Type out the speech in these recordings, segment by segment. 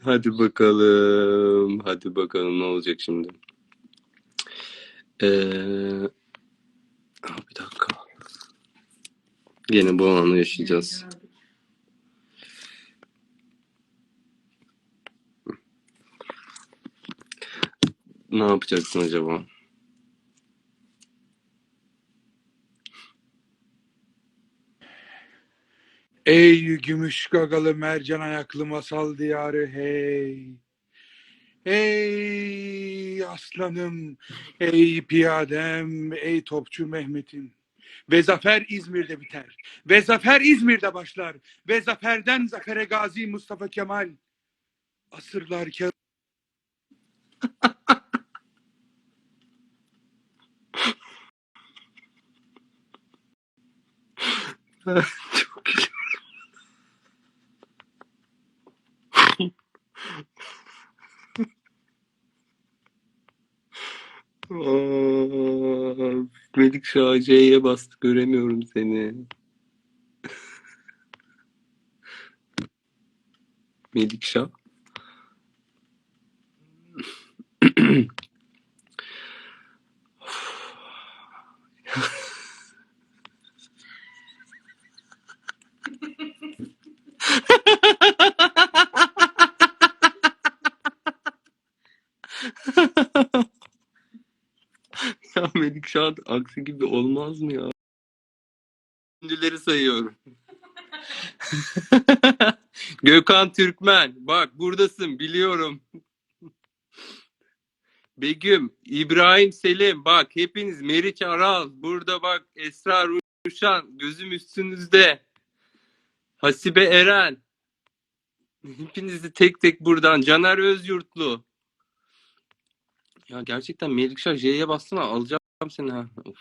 Hadi bakalım. Hadi bakalım ne olacak şimdi. Ee, bir dakika. Yine bu anı yaşayacağız. Ne yapacaksın acaba? Ey gümüş gagalı mercan ayaklı masal diyarı hey. Ey aslanım, ey piyadem, ey topçu Mehmet'im. Ve zafer İzmir'de biter. Ve zafer İzmir'de başlar. Ve zaferden zafere gazi Mustafa Kemal. Asırlar ke Çok güzel. Aa, Melik Şah C'ye bastı. Göremiyorum seni. Melik Şah. Ya Melik Şah aksi gibi olmaz mı ya? Ünlüleri sayıyorum. Gökhan Türkmen. Bak buradasın biliyorum. Begüm, İbrahim Selim. Bak hepiniz Meriç Aral. Burada bak Esra Ruşan. Gözüm üstünüzde. Hasibe Eren. Hepinizi tek tek buradan. Caner Özyurtlu. Ya gerçekten Melikşah J'ye bassana alacağım seni ha. Of,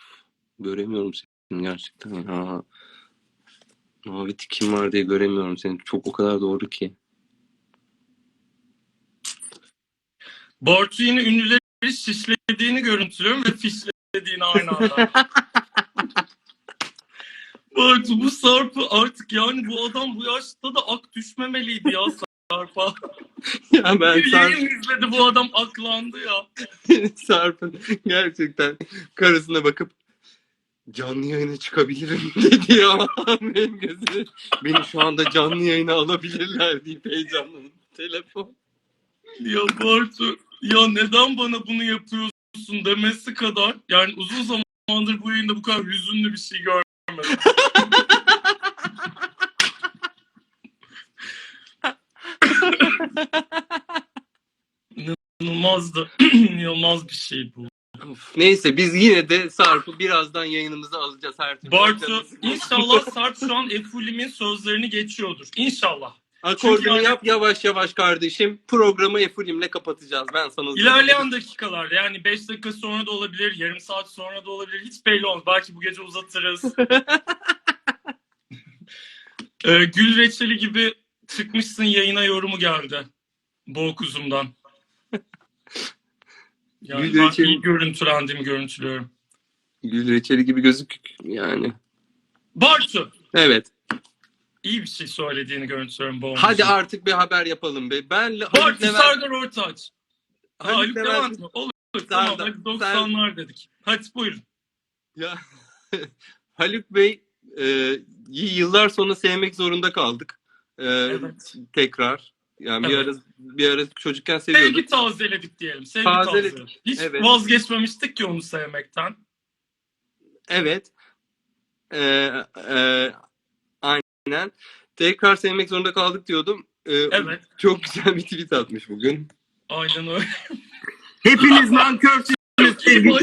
göremiyorum seni gerçekten ya. Mavi tikim var diye göremiyorum seni. Çok o kadar doğru ki. Bartu yine ünlüleri şişlediğini görüntülüyorum ve fişlediğini aynı anda. Bartu bu Sarp'ı artık yani bu adam bu yaşta da ak düşmemeliydi ya Sarp'a. Ya ben yayın izledi bu adam aklandı ya. Sarp'ın gerçekten karısına bakıp canlı yayına çıkabilirim dedi ya. Benim gözüme beni şu anda canlı yayına alabilirler deyip heyecanlandım. Telefon. Ya Bartu ya neden bana bunu yapıyorsun demesi kadar yani uzun zamandır bu yayında bu kadar hüzünlü bir şey görmedim. İnanılmazdı. İnanılmaz bir şey bu. Of, Neyse biz yine de Sarp'ı birazdan yayınımıza alacağız her türlü. Bartu inşallah Sarp şu an Efulim'in sözlerini geçiyordur. İnşallah. Akordunu yani- yap yavaş yavaş kardeşim. Programı Efulim'le kapatacağız. Ben sana İlerleyen dakikalarda yani 5 dakika sonra da olabilir, yarım saat sonra da olabilir. Hiç belli olmaz. Belki bu gece uzatırız. Ee, Gül Reçeli gibi çıkmışsın yayına yorumu geldi. Bu kuzumdan. Yani Gül ben Reçeli- iyi görüntülendiğimi görüntülüyorum. Gül reçeli gibi gözük yani. Bartu! Evet. iyi bir şey söylediğini görüntülüyorum bu Hadi artık bir haber yapalım be. Ben Bartu Levent, Serdar Ortaç. Ha, Haluk Levent- Levent mi? Olur. Tamam Serdar- hadi 90'lar dedik. Hadi buyurun. Ya Haluk Bey e, yıllar sonra sevmek zorunda kaldık. E, Evet. Tekrar. Yani bir Evet. ara bir ara çocukken seviyorduk. Sevgi tazeledik diyelim. Sevgi Tazeledik. tazeledik. Hiç Evet. vazgeçmemiştik ki onu sevmekten. Evet. E, e, aynen. Tekrar sevmek zorunda kaldık diyordum. E, Evet. Çok güzel bir tweet atmış bugün. Aynen öyle. Hepiniz nankörsünüz sevgili.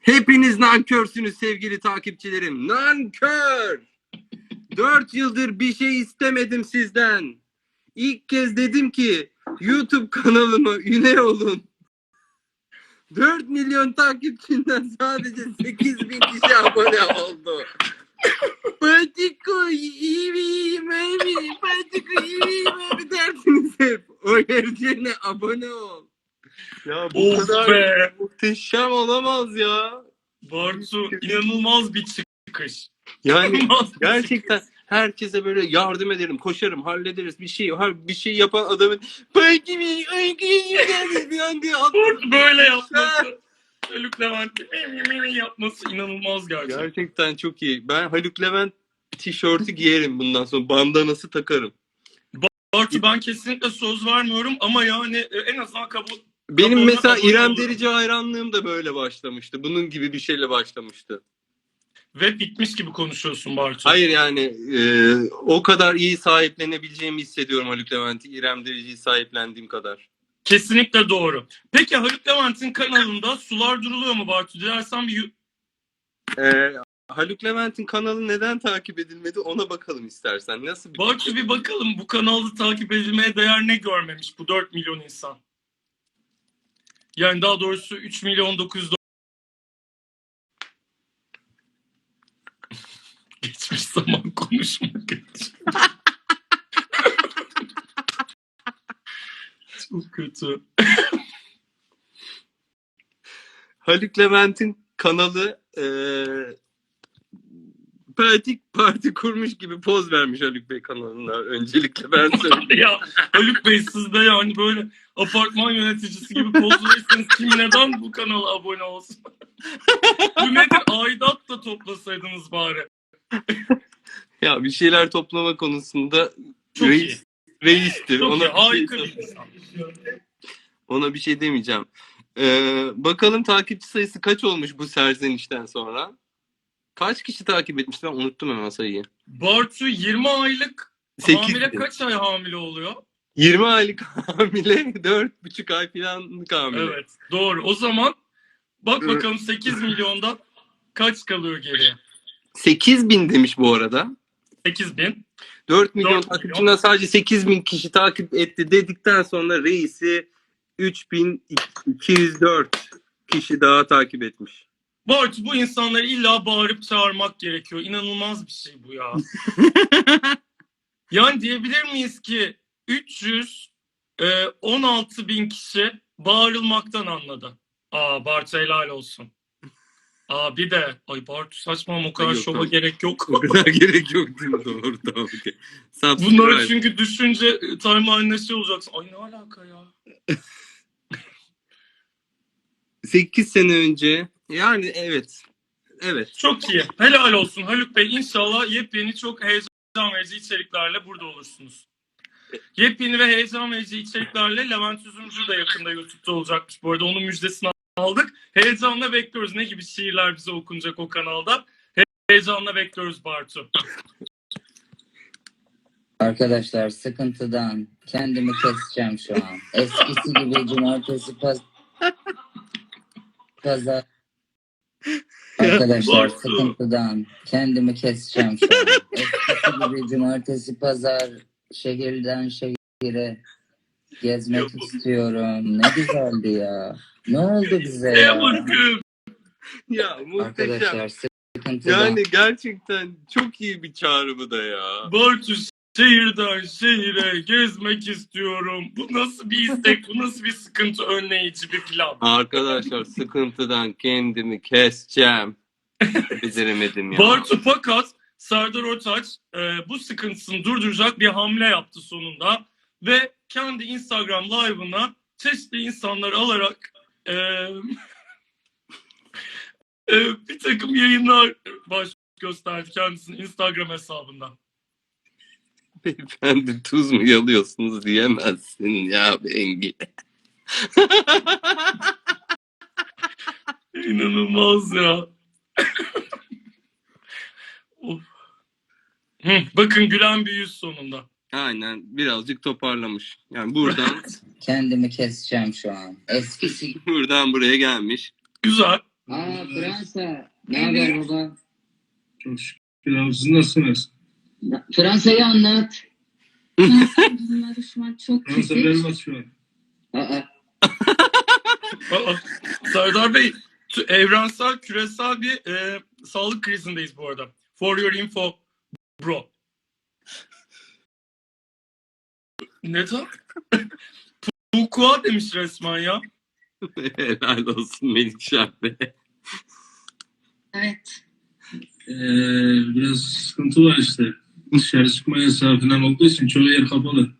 Hepiniz nankörsünüz sevgili takipçilerim. Nankör! Dört yıldır bir şey istemedim sizden. İlk kez dedim ki YouTube kanalıma üye olun. 4 milyon takipçinden sadece 8 bin kişi abone oldu. Patiko iyi miyim abi? Patiko iyi miyim abi dersiniz hep. O yerine abone ol. Ya bu Of kadar be. muhteşem olamaz ya. Bartu inanılmaz bir çıkış. Yani İnanılmaz bir gerçekten Herkese böyle yardım ederim, koşarım, hallederiz bir şey. Bir şey yapan adamın mi ay bir anda Bartu böyle yapması. Haluk Levent yapması inanılmaz gerçekten. Gerçekten çok iyi. Ben Haluk Levent tişörtü giyerim bundan sonra. Bandanası takarım. Bartu ben kesinlikle söz vermiyorum ama yani e, en azından kabul Benim mesela İrem. Derici hayranlığım da böyle başlamıştı. Bunun gibi bir şeyle başlamıştı. Ve bitmiş gibi konuşuyorsun Bartu. Hayır yani e, o kadar iyi sahiplenebileceğimi hissediyorum Haluk Levent'i. İrem Derici'yi sahiplendiğim kadar. Kesinlikle doğru. Peki Haluk Levent'in kanalında sular duruluyor mu Bartu? Dilersen bir yu- E, Haluk Levent'in kanalı neden takip edilmedi ona bakalım istersen. Nasıl bir Bartu bir bakalım bu kanalda takip edilmeye değer ne görmemiş bu 4 milyon insan. Yani daha doğrusu 3 milyon 900 zaman konuşmak için. Çok kötü. Haluk Levent'in kanalı e, parti, parti kurmuş gibi poz vermiş Haluk Bey kanalına. Öncelikle ben söyleyeyim. ya Haluk Bey siz de yani böyle apartman yöneticisi gibi poz verirseniz kim neden bu kanala abone olsun? bu nedir? Aidat da toplasaydınız bari. ya bir şeyler toplama konusunda Çok iyi. reis, reistir. Çok ona, iyi. bir şey, Harika bir insan. ona bir şey demeyeceğim. Ee, bakalım takipçi sayısı kaç olmuş bu serzenişten sonra? Kaç kişi takip etmiş? Ben unuttum hemen sayıyı. Bartu 20 aylık 8 hamile kaç ay hamile oluyor? 20 aylık hamile, 4,5 ay falanlık hamile. Evet doğru. O zaman bak Evet. bakalım 8 milyondan kaç kalıyor geriye? 8 bin demiş bu arada. 8 bin. 4 milyon takipçinden sadece 8 bin kişi takip etti dedikten sonra reisi 3204 kişi daha takip etmiş. Bartu bu insanları illa bağırıp çağırmak gerekiyor. İnanılmaz bir şey bu ya. yani diyebilir miyiz ki 316 bin kişi bağırılmaktan anladı. Aa Bartu helal olsun. Aa bir de ay Bartu saçma o kadar Yok, şova tamam. gerek yok. O kadar gerek yok değil mi? Doğru tamam. Okay. Bunları Subscribe. çünkü düşünce e, timeline'da şey olacaksın. Ay ne alaka ya? 8 sene önce yani evet. Evet. Çok iyi. Helal olsun Haluk Bey. İnşallah yepyeni çok heyecan verici içeriklerle burada olursunuz. Yepyeni ve heyecan verici içeriklerle Levent Üzümcü de yakında YouTube'da olacakmış. Bu arada onun müjdesini aldık. Heyecanla bekliyoruz. Ne gibi şiirler bize okunacak o kanalda. He- Heyecanla bekliyoruz Bartu. Arkadaşlar sıkıntıdan kendimi keseceğim şu an. Eskisi gibi cumartesi paz pazar Arkadaşlar Bartu. sıkıntıdan kendimi keseceğim şu an. Eskisi gibi cumartesi pazar şehirden şehire gezmek bu- istiyorum. Ne güzeldi ya. Ne oldu bize ya? bakın. Ya muhteşem. Arkadaşlar sıkıntıdan. Yani gerçekten çok iyi bir çağrı bu da ya. Bartu şehirden şehire gezmek istiyorum. Bu nasıl bir istek? Bu nasıl bir sıkıntı önleyici bir plan? Arkadaşlar sıkıntıdan kendimi keseceğim. Beceremedim ya. Bartu fakat Serdar Ortaç e, bu sıkıntısını durduracak bir hamle yaptı sonunda ve kendi Instagram live'ına çeşitli insanlar alarak e, e, bir takım yayınlar baş gösterdi kendisinin Instagram hesabından. Beyefendi tuz mu yalıyorsunuz diyemezsin ya Bengi. İnanılmaz ya. Of. Hı, bakın gülen bir yüz sonunda. Aynen birazcık toparlamış. Yani buradan Kendimi keseceğim şu an. Eskisi buradan buraya gelmiş. Güzel. Aa Fransa. Ne haber baba? Çok şükür abi. Siz nasılsınız? Fransa'yı anlat. Bunlar şu an çok Fransa kötü. vermez şu an. Aa, Aa, Serdar Bey, t- evrensel, küresel bir e, sağlık krizindeyiz bu arada. For your info, bro. Neden? Tukua demiş resmen ya. Helal olsun Melikşah Bey. Evet. Ee, biraz sıkıntı var işte. Dışarı çıkma yasağı falan olduğu için çoğu yer kapalı.